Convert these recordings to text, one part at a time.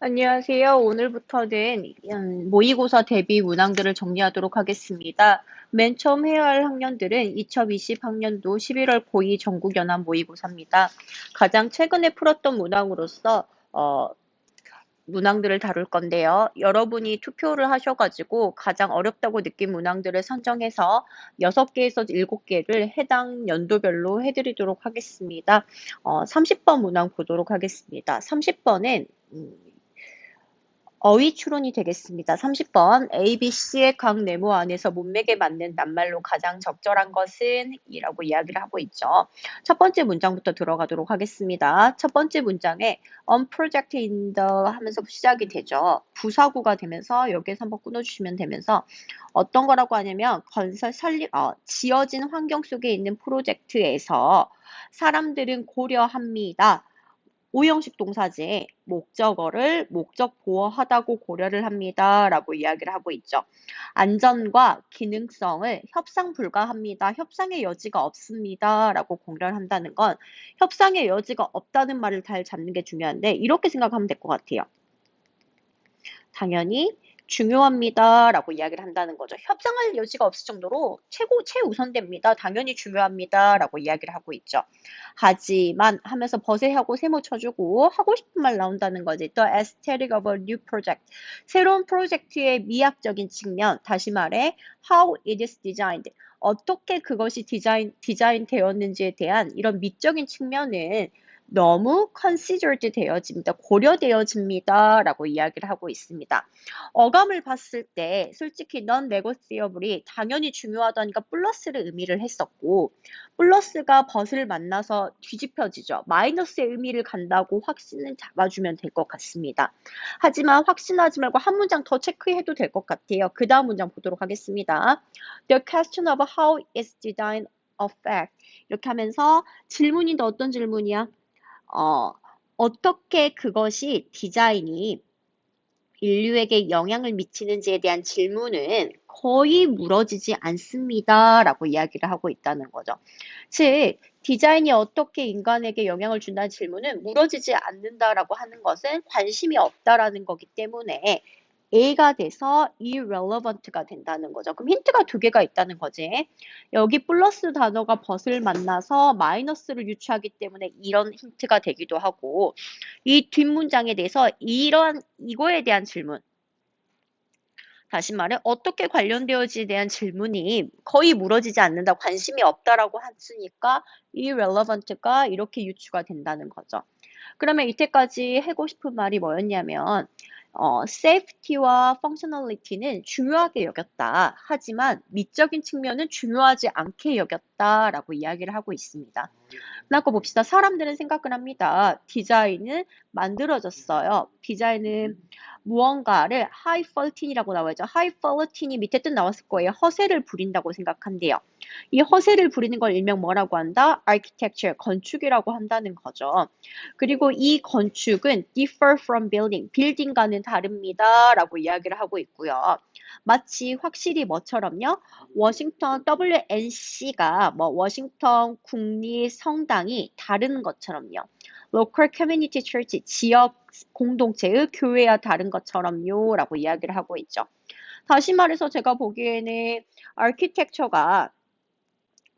안녕하세요. 오늘부터는 음, 모의고사 대비 문항들을 정리하도록 하겠습니다. 맨 처음 해야 할 학년들은 2020학년도 11월 고2 전국연합 모의고사입니다. 가장 최근에 풀었던 문항으로서 어, 문항들을 다룰 건데요. 여러분이 투표를 하셔가지고 가장 어렵다고 느낀 문항들을 선정해서 6개에서 7개를 해당 연도별로 해드리도록 하겠습니다. 어, 30번 문항 보도록 하겠습니다. 30번은 음, 어휘 추론이 되겠습니다. 30번 A, B, C의 각 네모 안에서 문맥에 맞는 낱말로 가장 적절한 것은 이라고 이야기를 하고 있죠. 첫 번째 문장부터 들어가도록 하겠습니다. 첫 번째 문장에 on project in the 하면서 시작이 되죠. 부사구가 되면서 여기에서 한번 끊어주시면 되면서 어떤 거라고 하냐면 건설 설립 어, 지어진 환경 속에 있는 프로젝트에서 사람들은 고려합니다. 오형식 동사제 목적어를 목적 보호하다고 고려를 합니다. 라고 이야기를 하고 있죠. 안전과 기능성을 협상 불가합니다. 협상의 여지가 없습니다. 라고 고려를 한다는 건 협상의 여지가 없다는 말을 잘 잡는 게 중요한데 이렇게 생각하면 될 것 같아요. 당연히 중요합니다. 라고 이야기를 한다는 거죠. 협상할 여지가 없을 정도로 최고, 최우선됩니다. 당연히 중요합니다. 라고 이야기를 하고 있죠. 하지만 하면서 버세하고 세모 쳐주고 하고 싶은 말 나온다는 거지. The aesthetic of a new project. 새로운 프로젝트의 미학적인 측면, 다시 말해, how it is designed. 어떻게 그것이 디자인, 디자인 되었는지에 대한 이런 미적인 측면은 너무 considered 되어집니다. 고려되어집니다. 라고 이야기를 하고 있습니다. 어감을 봤을 때 솔직히 non-negotiable이 당연히 중요하다니까 플러스를 의미를 했었고 플러스가 벗을 만나서 뒤집혀지죠. 마이너스의 의미를 간다고 확신을 잡아주면 될 것 같습니다. 하지만 확신하지 말고 한 문장 더 체크해도 될 것 같아요. 그 다음 문장 보도록 하겠습니다. The question of how is designed affect 이렇게 하면서 질문인데 어떤 질문이야? 어, 어떻게 그것이 디자인이 인류에게 영향을 미치는지에 대한 질문은 거의 물어지지 않습니다. 라고 이야기를 하고 있다는 거죠. 즉, 디자인이 어떻게 인간에게 영향을 준다는 질문은 물어지지 않는다라고 하는 것은 관심이 없다라는 거기 때문에 A가 돼서 irrelevant가 된다는 거죠. 그럼 힌트가 두 개가 있다는 거지. 여기 플러스 단어가 벗을 만나서 마이너스를 유추하기 때문에 이런 힌트가 되기도 하고 이 뒷문장에 대해서 이런 이거에 대한 질문 다시 말해 어떻게 관련되어지에 대한 질문이 거의 물어지지 않는다 관심이 없다라고 했으니까 irrelevant가 이렇게 유추가 된다는 거죠. 그러면 이때까지 하고 싶은 말이 뭐였냐면 어, safety와 functionality는 중요하게 여겼다. 하지만 미적인 측면은 중요하지 않게 여겼다라고 이야기를 하고 있습니다. 그러고 봅시다. 사람들은 생각을 합니다. 디자인은 만들어졌어요. 디자인은 무언가를 high faultin이라고 나와야죠. high faultin이 밑에 뜻 나왔을 거예요. 허세를 부린다고 생각한대요. 이 허세를 부리는 걸 일명 뭐라고 한다? architecture, 건축이라고 한다는 거죠. 그리고 이 건축은 differ from building, 빌딩과는 다릅니다. 라고 이야기를 하고 있고요. 마치 확실히 뭐처럼요? 워싱턴 WNC가 뭐 워싱턴 국립 성당이 다른 것처럼요. local community church, 지역 공동체의 교회와 다른 것처럼요. 라고 이야기를 하고 있죠. 다시 말해서 제가 보기에는 architecture가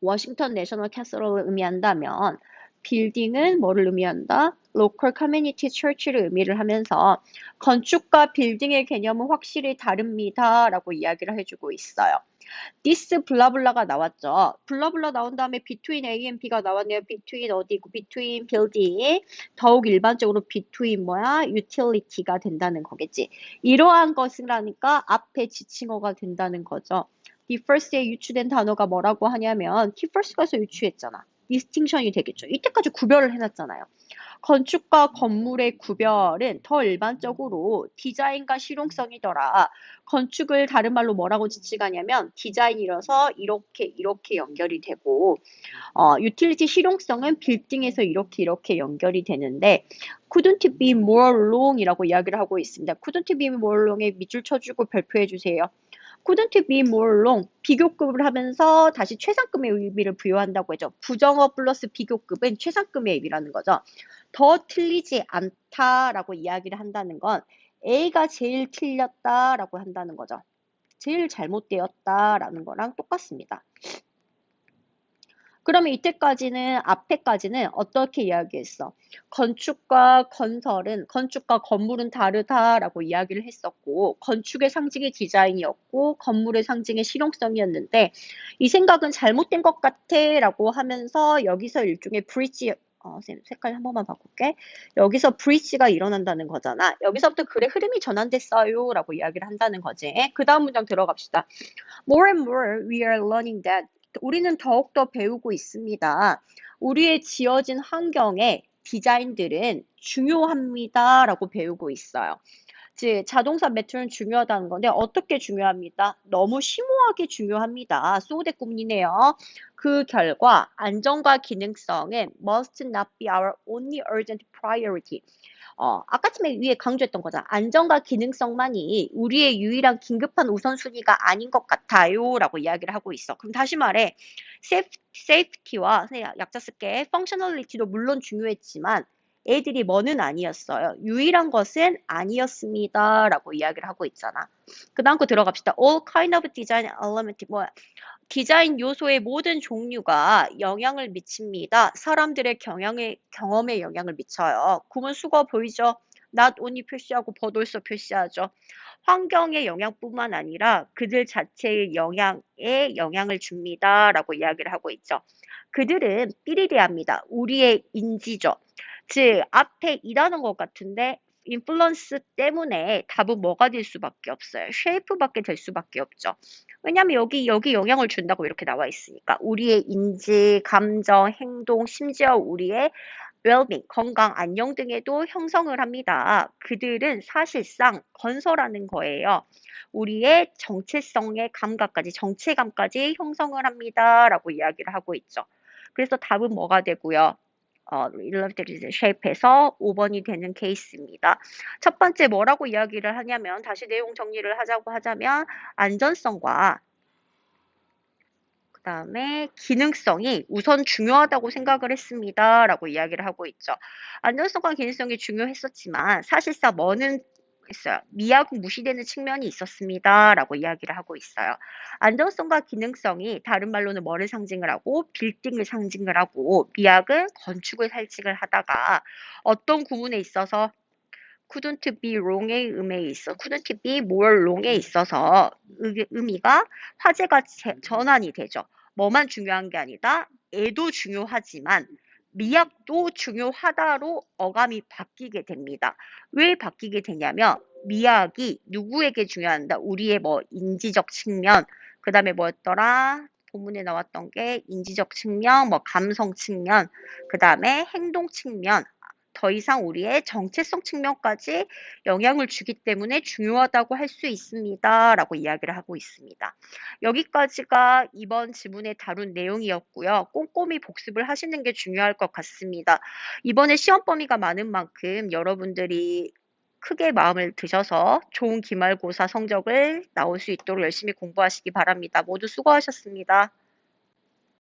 워싱턴 내셔널 캐슬을 의미한다면 빌딩은 뭐를 의미한다? 로컬 커뮤니티 처치를 의미를 하면서 건축과 빌딩의 개념은 확실히 다릅니다. 라고 이야기를 해주고 있어요. this 블라블라가 나왔죠. 블라블라 나온 다음에 between A and B가 나왔네요. between 어디고 between building 더욱 일반적으로 between 뭐야 utility가 된다는 거겠지. 이러한 것을하니까 앞에 지칭어가 된다는 거죠. differs에 유추된 단어가 뭐라고 하냐면 differs가서 유추했잖아. Distinction이 되겠죠. 이때까지 구별을 해놨잖아요. 건축과 건물의 구별은 더 일반적으로 디자인과 실용성이더라. 건축을 다른 말로 뭐라고 지칭하냐면 디자인이라서 이렇게 이렇게 연결이 되고 어, 유틸리티 실용성은 빌딩에서 이렇게 이렇게 연결이 되는데 couldn't be more long이라고 이야기를 하고 있습니다. couldn't be more long에 밑줄 쳐주고 발표해 주세요. Couldn't be more long 비교급을 하면서 다시 최상급의 의미를 부여한다고 했죠. 부정어 플러스 비교급은 최상급의 의미라는 거죠. 더 틀리지 않다라고 이야기를 한다는 건 A가 제일 틀렸다라고 한다는 거죠. 제일 잘못되었다라는 거랑 똑같습니다. 그러면 이때까지는 앞에까지는 어떻게 이야기했어? 건축과 건설은 건축과 건물은 다르다라고 이야기를 했었고 건축의 상징이 디자인이었고 건물의 상징이 실용성이었는데 이 생각은 잘못된 것 같아라고 하면서 여기서 일종의 브릿지 어, 쌤, 색깔 한 번만 바꿀게. 여기서 브릿지가 일어난다는 거잖아. 여기서부터 글의 흐름이 전환됐어요. 라고 이야기를 한다는 거지. 그 다음 문장 들어갑시다. More and more we are learning that 우리는 더욱더 배우고 있습니다. 우리의 지어진 환경의 디자인들은 중요합니다. 라고 배우고 있어요. 즉, 자동차 매트는 중요하다는 건데, 어떻게 중요합니다? 너무 심오하게 중요합니다. 소대 꿈이네요. 그 결과, 안정과 기능성은 must not be our only urgent priority. 어, 아까 처음에 위에 강조했던 거잖아. 안정과 기능성만이 우리의 유일한 긴급한 우선순위가 아닌 것 같아요. 라고 이야기를 하고 있어. 그럼 다시 말해, 세이프티와 약자 쓸게, 펑셔널리티도 물론 중요했지만, 애들이 뭐는 아니었어요. 유일한 것은 아니었습니다. 라고 이야기를 하고 있잖아. 그 다음 거 들어갑시다. All kind of design element, 뭐야. 디자인 요소의 모든 종류가 영향을 미칩니다. 사람들의 경향에, 경험에 영향을 미쳐요. 구문 수거 보이죠? not only 표시하고 also 표시하죠. 환경의 영향뿐만 아니라 그들 자체의 영향에 영향을 줍니다. 라고 이야기를 하고 있죠. 그들은 삐리리합니다. 우리의 인지죠. 즉 앞에 일하는 것 같은데 인플루언스 때문에 답은 뭐가 될 수밖에 없어요. 쉐이프밖에 될 수밖에 없죠. 왜냐하면 여기 여기 영향을 준다고 이렇게 나와 있으니까 우리의 인지, 감정, 행동, 심지어 우리의 well-being, 건강, 안녕 등에도 형성을 합니다. 그들은 사실상 건설하는 거예요. 우리의 정체성의 감각까지, 정체감까지 형성을 합니다. 라고 이야기를 하고 있죠. 그래서 답은 뭐가 되고요? 어, 일러스트리드 쉐입에서 5번이 되는 케이스입니다. 첫 번째 뭐라고 이야기를 하냐면 다시 내용 정리를 하자고 하자면 안전성과 그 다음에 기능성이 우선 중요하다고 생각을 했습니다. 라고 이야기를 하고 있죠. 안전성과 기능성이 중요했었지만 사실상 뭐는 있어요. 미약 무시되는 측면이 있었습니다. 라고 이야기를 하고 있어요. 안정성과 기능성이 다른 말로는 뭐를 상징을 하고 빌딩을 상징을 하고 미약은 건축을 살직을 하다가 어떤 구문에 있어서 couldn't be wrong의 의미에 있어 couldn't be more wrong에 있어서 의미가 화제가 전환이 되죠. 뭐만 중요한 게 아니다. 애도 중요하지만 미약도 중요하다로 어감이 바뀌게 됩니다. 왜 바뀌게 되냐면 미약이 누구에게 중요한다? 우리의 뭐 인지적 측면, 그 다음에 뭐였더라? 본문에 나왔던 게 인지적 측면, 뭐 감성 측면, 그 다음에 행동 측면, 더 이상 우리의 정체성 측면까지 영향을 주기 때문에 중요하다고 할 수 있습니다. 라고 이야기를 하고 있습니다. 여기까지가 이번 지문에 다룬 내용이었고요. 꼼꼼히 복습을 하시는 게 중요할 것 같습니다. 이번에 시험 범위가 많은 만큼 여러분들이 크게 마음을 드셔서 좋은 기말고사 성적을 나올 수 있도록 열심히 공부하시기 바랍니다. 모두 수고하셨습니다.